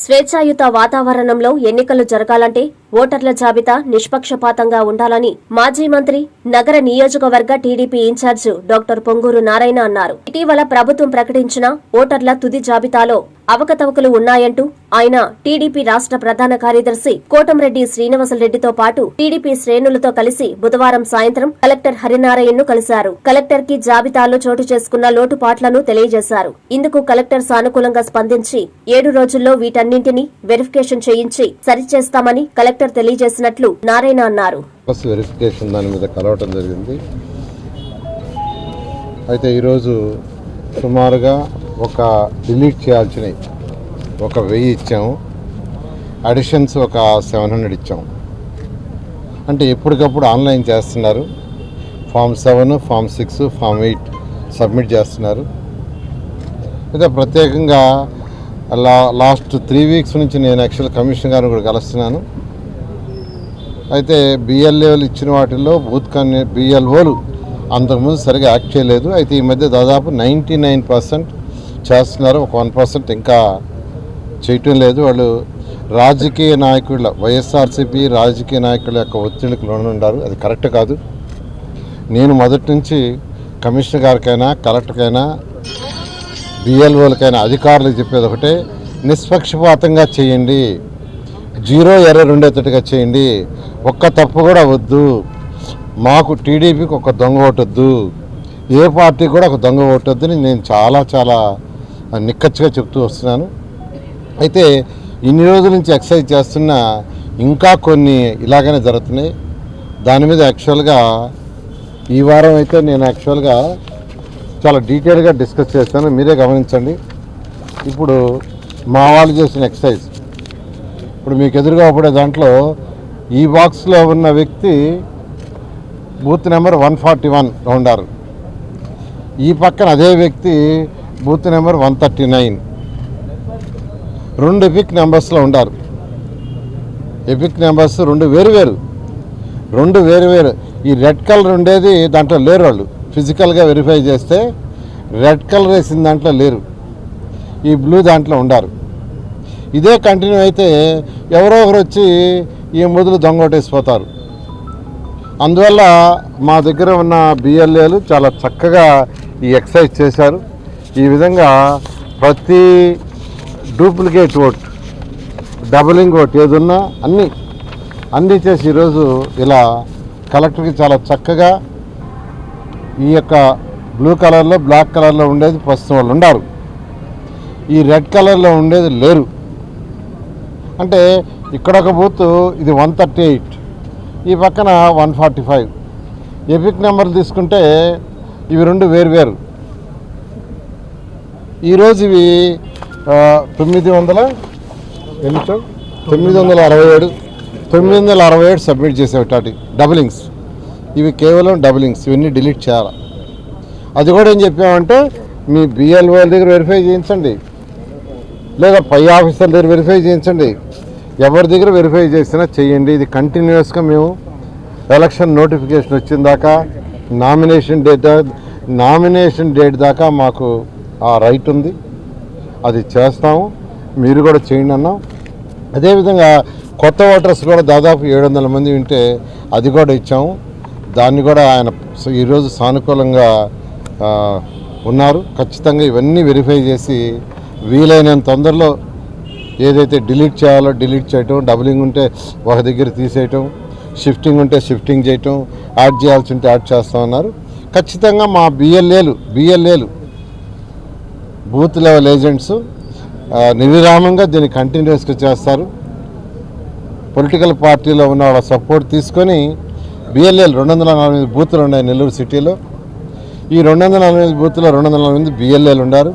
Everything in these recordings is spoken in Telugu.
స్వేచ్ఛాయుత వాతావరణంలో ఎన్నికలు జరగాలంటే ఓటర్ల జాబితా నిష్పక్షపాతంగా ఉండాలని మాజీ మంత్రి నగర నియోజకవర్గ TDP in charge doctor Ponguru Narayana అన్నారు. ఇటీవల ప్రభుత్వం ప్రకటించిన ఓటర్ల తుది జాబితాలో అవకతవకలు ఉన్నాయంటూ ఆయన టీడీపీ రాష్ట్ర ప్రధాన కార్యదర్శి కోటంరెడ్డి శ్రీనివాసరెడ్డితో పాటు టీడీపీ శ్రేణులతో కలిసి బుధవారం సాయంత్రం కలెక్టర్ హరినారాయణను కలిశారు. కలెక్టర్కి జాబితాలో చోటు చేసుకున్న లోటుపాట్లను తెలియజేశారు. ఇందుకు కలెక్టర్ సానుకూలంగా స్పందించి ఏడు రోజుల్లో వీటన్నింటినీ వెరిఫికేషన్ చేయించి సరిచేస్తామని కలెక్టర్ తెలియజేసినట్లు నారాయణ అన్నారు. వెరిఫికేషన్ దాని మీద కలవటం జరిగింది. అయితే ఈరోజు సుమారుగా ఒక డిలీట్ చేయాల్సినవి ఒక వెయ్యి ఇచ్చాము. అడిషన్స్ ఒక సెవెన్ హండ్రెడ్ ఇచ్చాము. అంటే ఎప్పటికప్పుడు ఆన్లైన్ చేస్తున్నారు. Form seven form six form eight submit చేస్తున్నారు. అయితే ప్రత్యేకంగా లా లాస్ట్ త్రీ వీక్స్ నుంచి నేను యాక్చువల్ కమిషన్ గారిని కూడా కలుస్తున్నాను. అయితే బిఎల్ఏలు ఇచ్చిన వాటిల్లో బూత్ కన్య బిఎల్ఓలు అంతకుముందు సరిగా యాక్ట్ చేయలేదు. అయితే ఈ మధ్య దాదాపు నైంటీ నైన్ పర్సెంట్ చేస్తున్నారు. ఒక వన్ పర్సెంట్ ఇంకా చేయటం లేదు. వాళ్ళు రాజకీయ నాయకుల వైఎస్ఆర్సీపీ రాజకీయ నాయకుల యొక్క ఒత్తిడికి లోనుండారు. అది కరెక్ట్ కాదు. నేను మొదటి నుంచి కమిషనర్ గారికైనా కలెక్టర్కైనా బిఎల్ఓలకైనా అధికారులకు చెప్పేది ఒకటే నిష్పక్షపాతంగా చేయండి. జీరో ఎర్ర రెండేతటిగా చేయండి. ఒక్క తప్పు కూడా వద్దు. మాకు టీడీపీకి ఒక దొంగ ఓటొద్దు. ఏ పార్టీ కూడా ఒక దొంగ ఓటొద్దని నేను చాలా చాలా నిక్కచ్చిగా చెప్తూ వస్తున్నాను. అయితే ఇన్ని రోజుల నుంచి ఎక్సర్సైజ్ చేస్తున్నా ఇంకా కొన్ని ఇలాగనే జరుగుతున్నాయి. దాని మీద యాక్చువల్గా ఈ వారం అయితే నేను యాక్చువల్గా చాలా డీటెయిల్గా డిస్కస్ చేస్తాను. మీరే గమనించండి. ఇప్పుడు మా వాళ్ళు చేసిన ఎక్సర్సైజ్ ఇప్పుడు మీకు ఎదురుగా పడే దాంట్లో ఈ బాక్స్లో ఉన్న వ్యక్తి booth number one forty one ఉండారు ఈ పక్కన అదే వ్యక్తి booth number one thirty nine. రెండు ఎపిక్ నెంబర్స్లో ఉండారు. ఎపిక్ నెంబర్స్ రెండు వేరు వేరు. రెండు వేరు వేరు. ఈ రెడ్ కలర్ ఉండేది దాంట్లో లేరు వాళ్ళు. ఫిజికల్గా వెరిఫై చేస్తే రెడ్ కలర్ వేసిన దాంట్లో లేరు. ఈ బ్లూ దాంట్లో ఉండారు. ఇదే కంటిన్యూ అయితే ఎవరో ఒకరు వచ్చి ఈ మొదలు దొంగొట్టేసిపోతారు అందువల్ల మా దగ్గర ఉన్న బిఎల్ఏలు చాలా చక్కగా ఈ ఎక్సైజ్ చేశారు. ఈ విధంగా ప్రతి డూప్లికేట్ ఓట్ డబులింగ్ ఓట్ ఏదున్నా అన్నీ అన్నీ చేసి ఈరోజు ఇలా కలెక్టర్కి చాలా చక్కగా ఈ యొక్క బ్లూ కలర్లో బ్లాక్ కలర్లో ఉండేది ప్రస్తుతం వాళ్ళు ఉండారు. ఈ రెడ్ కలర్లో ఉండేది లేరు. అంటే ఇక్కడ ఒక బూత్ ఇది వన్ థర్టీ ఎయిట్ ఈ పక్కన one forty five. EPIC number తీసుకుంటే ఇవి రెండు వేరు వేరు. ఈరోజు ఇవి తొమ్మిది వందల ఎనిమిది తొమ్మిది వందల అరవై ఏడు. తొమ్మిది వందల అరవై ఏడు సబ్మిట్ చేసేటటి డబులింగ్స్. ఇవి కేవలం డబులింగ్స్. ఇవన్నీ డిలీట్ చేయాలి? అది కూడా ఏం చెప్పామంటే మీ బిఎల్ఓ దగ్గర వెరిఫై చేయించండి. లేదా పై ఆఫీసర్ దగ్గర వెరిఫై చేయించండి. ఎవరి దగ్గర వెరిఫై చేసినా చేయండి. ఇది కంటిన్యూస్గా మేము ఎలక్షన్ నోటిఫికేషన్ వచ్చిన దాకా నామినేషన్ డేట్ నామినేషన్ డేట్ దాకా మాకు ఆ రైట్ ఉంది. అది చేస్తాము. మీరు కూడా చేయండి అన్నాం. అదేవిధంగా కొత్త ఓటర్స్ కూడా దాదాపు ఏడు వందల మంది ఉంటే అది కూడా ఇచ్చాము. దాన్ని కూడా ఆయన ఈరోజు సానుకూలంగా ఉన్నారు. ఖచ్చితంగా ఇవన్నీ వెరిఫై చేసి వీలైనంత తొందరలో ఏదైతే డిలీట్ చేయాలో డిలీట్ చేయటం డబులింగ్ ఉంటే ఒక దగ్గర తీసేయటం షిఫ్టింగ్ ఉంటే షిఫ్టింగ్ చేయటం యాడ్ చేయాల్సి ఉంటే యాడ్ చేస్తామన్నారు ఖచ్చితంగా మా బిఎల్ఏలు బిఎల్ఏలు బూత్ లెవెల్ ఏజెంట్స్ నిర్విరామంగా దీన్ని కంటిన్యూస్గా చేస్తారు. పొలిటికల్ పార్టీలో ఉన్న వాళ్ళ సపోర్ట్ తీసుకొని బిఎల్ఏలు రెండు వందల నలభై ఎనిమిది బూతులు ఉన్నాయి నెల్లూరు సిటీలో. ఈ రెండు వందల నలభై ఎనిమిది బూత్లో రెండు వందల నలభై ఎనిమిది బిఎల్ఏలు ఉన్నారు.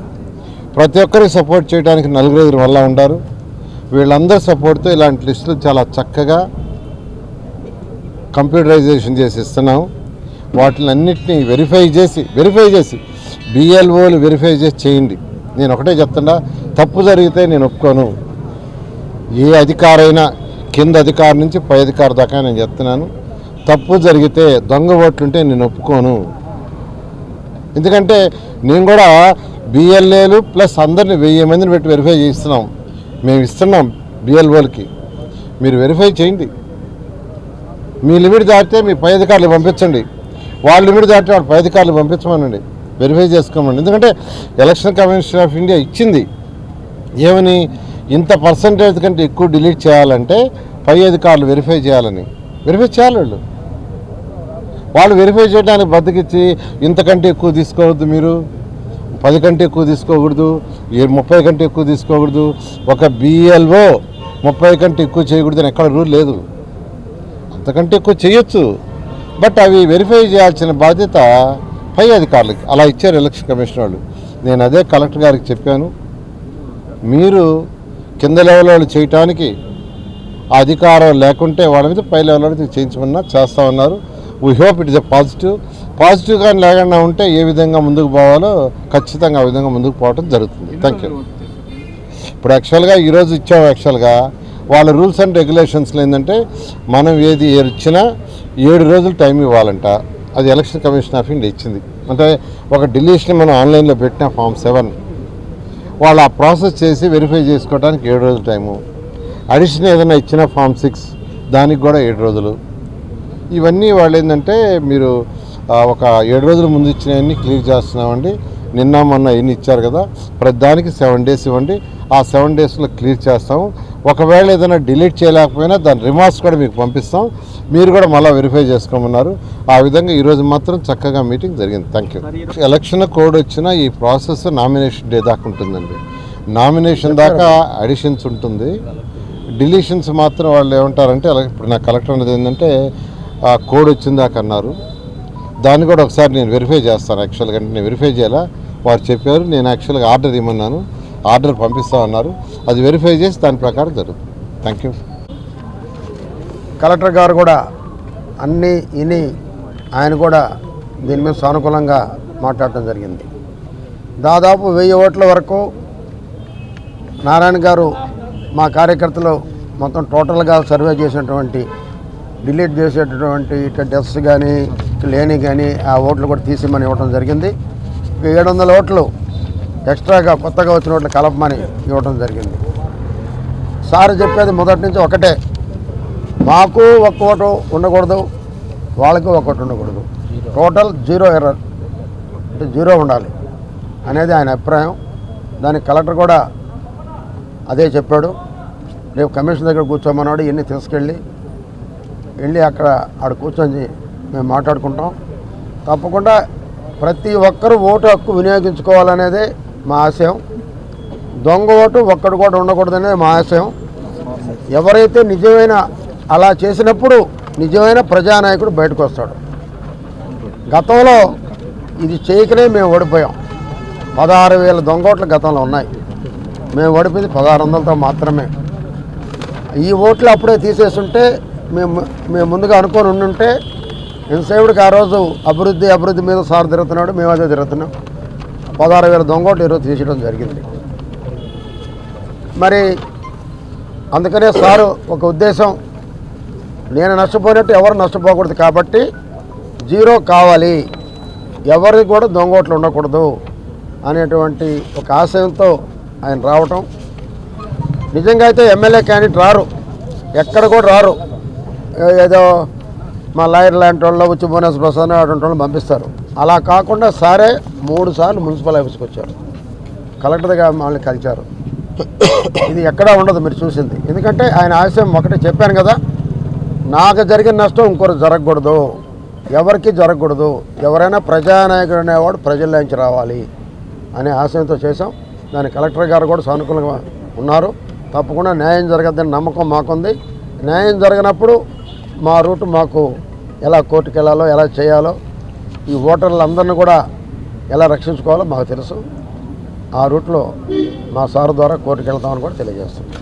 ప్రతి ఒక్కరికి సపోర్ట్ చేయడానికి నలుగురు వల్ల ఉండారు వీళ్ళందరి సపోర్ట్తో ఇలాంటి లిస్టులు చాలా చక్కగా కంప్యూటరైజేషన్ చేసి ఇస్తున్నాం. వాటిని అన్నిటినీ వెరిఫై చేసి వెరిఫై చేసి బిఎల్ఓలు వెరిఫై చేసి చేయండి. నేను ఒకటే చెప్తున్నా తప్పు జరిగితే నేను ఒప్పుకోను. ఏ అధికారైనా కింద అధికారి నుంచి పై అధికారి దాకా నేను చెప్తున్నాను. తప్పు జరిగితే దొంగ ఓట్లుంటే నేను ఒప్పుకోను. ఎందుకంటే నేను కూడా బిఎల్ఏలు ప్లస్ అందరిని వెయ్యి మందిని పెట్టి వెరిఫై చేస్తున్నాం. మేము ఇస్తున్నాం బిఎల్ఓలకి మీరు వెరిఫై చేయండి. మీ లిమిట్ దాటితే మీ పై అధికారులు పంపించండి. వాళ్ళ లిమిట్ దాటితే వాళ్ళ పై అధికారులు పంపించమనండి. వెరిఫై చేసుకోమండి ఎందుకంటే ఎలక్షన్ కమిషన్ ఆఫ్ ఇండియా ఇచ్చింది. ఏమని? ఇంత పర్సంటేజ్ కంటే ఎక్కువ డిలీట్ చేయాలంటే పై అధికారులు వెరిఫై చేయాలని. వెరిఫై చేయాలి వాళ్ళు. వాళ్ళు వెరిఫై చేయడానికి బద్దకిచ్చి ఇంతకంటే ఎక్కువ తీసుకోవద్దు మీరు. పది కంటే ఎక్కువ తీసుకోకూడదు ముప్పై కంటే ఎక్కువ తీసుకోకూడదు. ఒక బిఎల్ఓ ముప్పై కంటే ఎక్కువ చేయకూడదు అని ఎక్కడ రూల్ లేదు. అంతకంటే ఎక్కువ చేయొచ్చు. బట్ అవి వెరిఫై చేయాల్సిన బాధ్యత పై అధికారులకి అలా ఇచ్చారు ఎలక్షన్ కమిషన్ వాళ్ళు. నేను అదే కలెక్టర్ గారికి చెప్పాను. మీరు కింద లెవెల్ వాళ్ళు చేయటానికి అధికారం లేకుంటే వాళ్ళ మీద పై లెవెల్ వాళ్ళు చేయించమన్నా చేస్తామన్నారు we hope it is a positive positive కానీ లేకుండా ఉంటే ఏ విధంగా ముందుకు పోవాలో ఖచ్చితంగా ఆ విధంగా ముందుకు పోవడం జరుగుతుంది. థ్యాంక్ యూ ఇప్పుడు యాక్చువల్గా ఈరోజు ఇచ్చాం యాక్చువల్గా వాళ్ళ రూల్స్ అండ్ రెగ్యులేషన్స్లో ఏంటంటే మనం ఏది ఇచ్చినా ఏడు రోజులు టైం ఇవ్వాలంట. అది ఎలక్షన్ కమిషన్ ఆఫ్ ఇండియా ఇచ్చింది. అంటే ఒక డిలీషన్ మనం ఆన్లైన్లో పెట్టిన ఫామ్ సెవెన్. వాళ్ళు ఆ ప్రాసెస్ చేసి వెరిఫై చేసుకోవడానికి ఏడు రోజులు టైము. అడిషన్ ఏదైనా ఇచ్చిన ఫామ్ సిక్స్ దానికి కూడా ఏడు రోజులు. ఇవన్నీ వాళ్ళు ఏంటంటే మీరు ఒక ఏడు రోజుల ముందు ఇచ్చినవన్నీ క్లియర్ చేస్తున్నామండి. నిన్న మొన్న ఎన్ని ఇచ్చారు కదా? ప్రతి దానికి సెవెన్ డేస్ ఇవ్వండి. ఆ సెవెన్ డేస్లో క్లియర్ చేస్తాము. ఒకవేళ ఏదైనా డిలీట్ చేయలేకపోయినా దాని రిమార్క్స్ కూడా మీకు పంపిస్తాం. మీరు కూడా మళ్ళీ వెరిఫై చేసుకోమన్నారు. ఆ విధంగా ఈరోజు మాత్రం చక్కగా మీటింగ్ జరిగింది. థ్యాంక్ యూ ఎలక్షన్ కోడ్ వచ్చిన ఈ ప్రాసెస్ నామినేషన్ డే దాకా ఉంటుందండి. నామినేషన్ దాకా అడిషన్స్ ఉంటుంది. డిలీషన్స్ మాత్రం వాళ్ళు ఏమంటారంటే ఇప్పుడు నా కలెక్టర్ అనేది ఏంటంటే ఆ కోడ్ వచ్చిందాక అన్నారు. దాన్ని కూడా ఒకసారి నేను వెరిఫై చేస్తాను. యాక్చువల్గా అంటే నేను వెరిఫై చేయాలా? వారు చెప్పారు నేను యాక్చువల్గా ఆర్డర్ ఇమ్మన్నాను. ఆర్డర్ పంపిస్తా ఉన్నారు అది వెరిఫై చేసి దాని ప్రకారం జరుగుతుంది. థ్యాంక్ యూ కలెక్టర్ గారు కూడా అన్నీ విని ఆయన కూడా దీని మీద సానుకూలంగా మాట్లాడటం జరిగింది. దాదాపు వెయ్యి ఓట్ల వరకు నారాయణ గారు మా కార్యకర్తలు మొత్తం టోటల్గా సర్వే చేసినటువంటి డిలీట్ చేసేటటువంటి ఇట్లా డెస్క్ కానీ లేని కానీ ఆ ఓట్లు కూడా తీసిమని ఇవ్వడం జరిగింది. ఏడు వందల ఓట్లు ఎక్స్ట్రాగా కొత్తగా వచ్చిన ఓట్లు కలపమని ఇవ్వడం జరిగింది. సార్ చెప్పేది మొదటి నుంచి ఒకటే. మాకు ఒక్క ఓటు ఉండకూడదు వాళ్ళకు ఒక ఉండకూడదు. Total zero error. అంటే జీరో ఉండాలి అనేది ఆయన అభిప్రాయం. దానికి కలెక్టర్ కూడా అదే చెప్పాడు. రేపు కమిషన్ దగ్గర కూర్చోమన్నాడు ఇవన్నీ తీసుకెళ్ళి వెళ్ళి అక్కడ ఆడ కూర్చొని మేము మాట్లాడుకుంటాం. తప్పకుండా ప్రతి ఒక్కరూ ఓటు హక్కు వినియోగించుకోవాలనేదే మా ఆశయం. దొంగ ఓటు ఒక్కడు కూడా ఉండకూడదనేది మా ఆశయం. ఎవరైతే నిజమైన అలా చేసినప్పుడు నిజమైన ప్రజానాయకుడు బయటకు వస్తాడు. గతంలో ఇది చేయకనే మేము ఓడిపోయాం. పదహారు వేల దొంగ ఓట్లు గతంలో ఉన్నాయి. మేము ఓడిపోయింది పదహారు వందలతో మాత్రమే. ఈ ఓట్లు అప్పుడే తీసేస్తుంటే మేము మేము ముందుగా అనుకొని ఉండుంటే ఎంతసేపుడికి ఆ రోజు అభివృద్ధి అభివృద్ధి మీద సార్ తిరుగుతున్నాడు మేము అదే తిరుగుతున్నాం. పదహారు వేల దొంగోటి ఈరోజు తీసేయడం జరిగింది. మరి అందుకనే సారు ఒక ఉద్దేశం నేను నష్టపోయినట్టు ఎవరు నష్టపోకూడదు కాబట్టి జీరో కావాలి ఎవరికి కూడా దొంగోట్లు ఉండకూడదు అనేటువంటి ఒక ఆశయంతో ఆయన రావటం. నిజంగా అయితే ఎమ్మెల్యే క్యాండిడేట్ రారు ఎక్కడ కూడా రారు. ఏదో మా లాయర్ లాంటి వాళ్ళు వచ్చి భువనేశ్వర ప్రసాద్ అటువంటి వాళ్ళు పంపిస్తారు. అలా కాకుండా సారే మూడు సార్లు మున్సిపల్ ఆఫీస్కి వచ్చారు. కలెక్టర్గా మమ్మల్ని కలిచారు. ఇది ఎక్కడా ఉండదు మీరు చూసింది. ఎందుకంటే ఆయన ఆశయం ఒకటే చెప్పాను కదా నాకు జరిగిన నష్టం ఇంకొకరు జరగకూడదు. ఎవరికి జరగకూడదు. ఎవరైనా ప్రజానాయకుడు అనేవాడు ప్రజల్లోంచి రావాలి అనే ఆశయంతో చేశాం. దాని కలెక్టర్ గారు కూడా సానుకూలంగా ఉన్నారు. తప్పకుండా న్యాయం జరగద్దని నమ్మకం మాకుంది. న్యాయం జరిగినప్పుడు మా రూట్ మాకు ఎలా కోర్టుకు వెళ్ళాలో ఎలా చేయాలో ఈ ఓటర్లందరినీ కూడా ఎలా రక్షించుకోవాలో మాకు తెలుసు. ఆ రూట్లో మా సార్ ద్వారా కోర్టుకు వెళ్తామని కూడా తెలియజేస్తున్నాం.